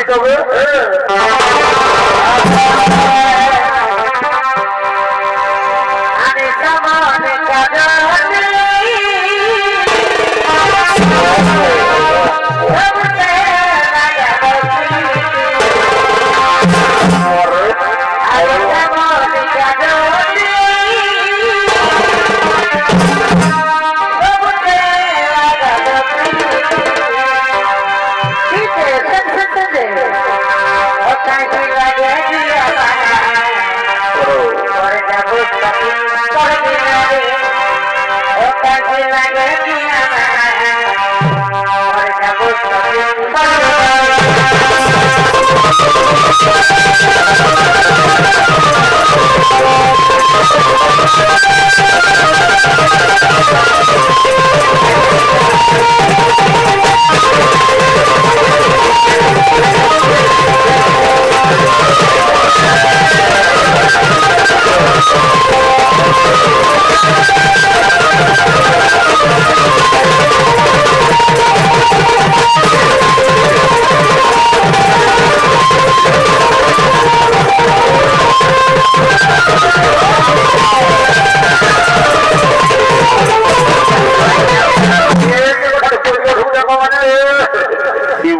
দিতে হবে সখী করে